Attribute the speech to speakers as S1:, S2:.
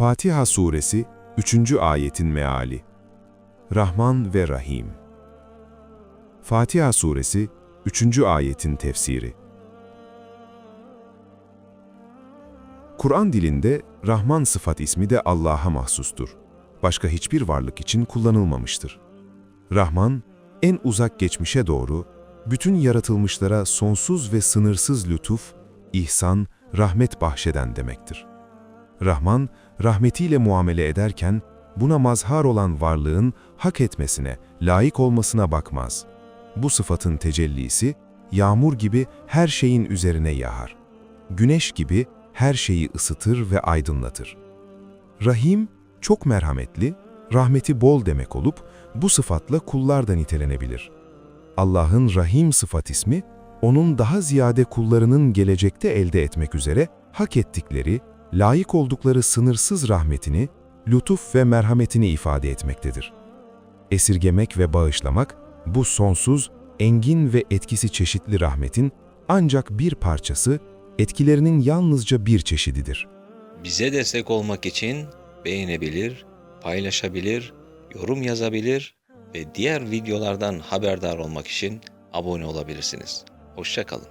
S1: Fatiha Suresi 3. ayetin meali Rahman ve Rahim Fatiha Suresi 3. ayetin tefsiri Kur'an dilinde Rahman sıfat ismi de Allah'a mahsustur. Başka hiçbir varlık için kullanılmamıştır. Rahman, en uzak geçmişe doğru, bütün yaratılmışlara sonsuz ve sınırsız lütuf, ihsan, rahmet bahşeden demektir. Rahman, rahmetiyle muamele ederken, buna mazhar olan varlığın hak etmesine, layık olmasına bakmaz. Bu sıfatın tecellisi, yağmur gibi her şeyin üzerine yağar. Güneş gibi her şeyi ısıtır ve aydınlatır. Rahim, çok merhametli, rahmeti bol demek olup, bu sıfatla kullar da nitelenebilir. Allah'ın Rahim sıfat ismi, onun daha ziyade kullarının gelecekte elde etmek üzere hak ettikleri, layık oldukları sınırsız rahmetini, lütuf ve merhametini ifade etmektedir. Esirgemek ve bağışlamak, bu sonsuz, engin ve etkisi çeşitli rahmetin ancak bir parçası, etkilerinin yalnızca bir çeşididir.
S2: Bize destek olmak için beğenebilir, paylaşabilir, yorum yazabilir ve diğer videolardan haberdar olmak için abone olabilirsiniz. Hoşçakalın.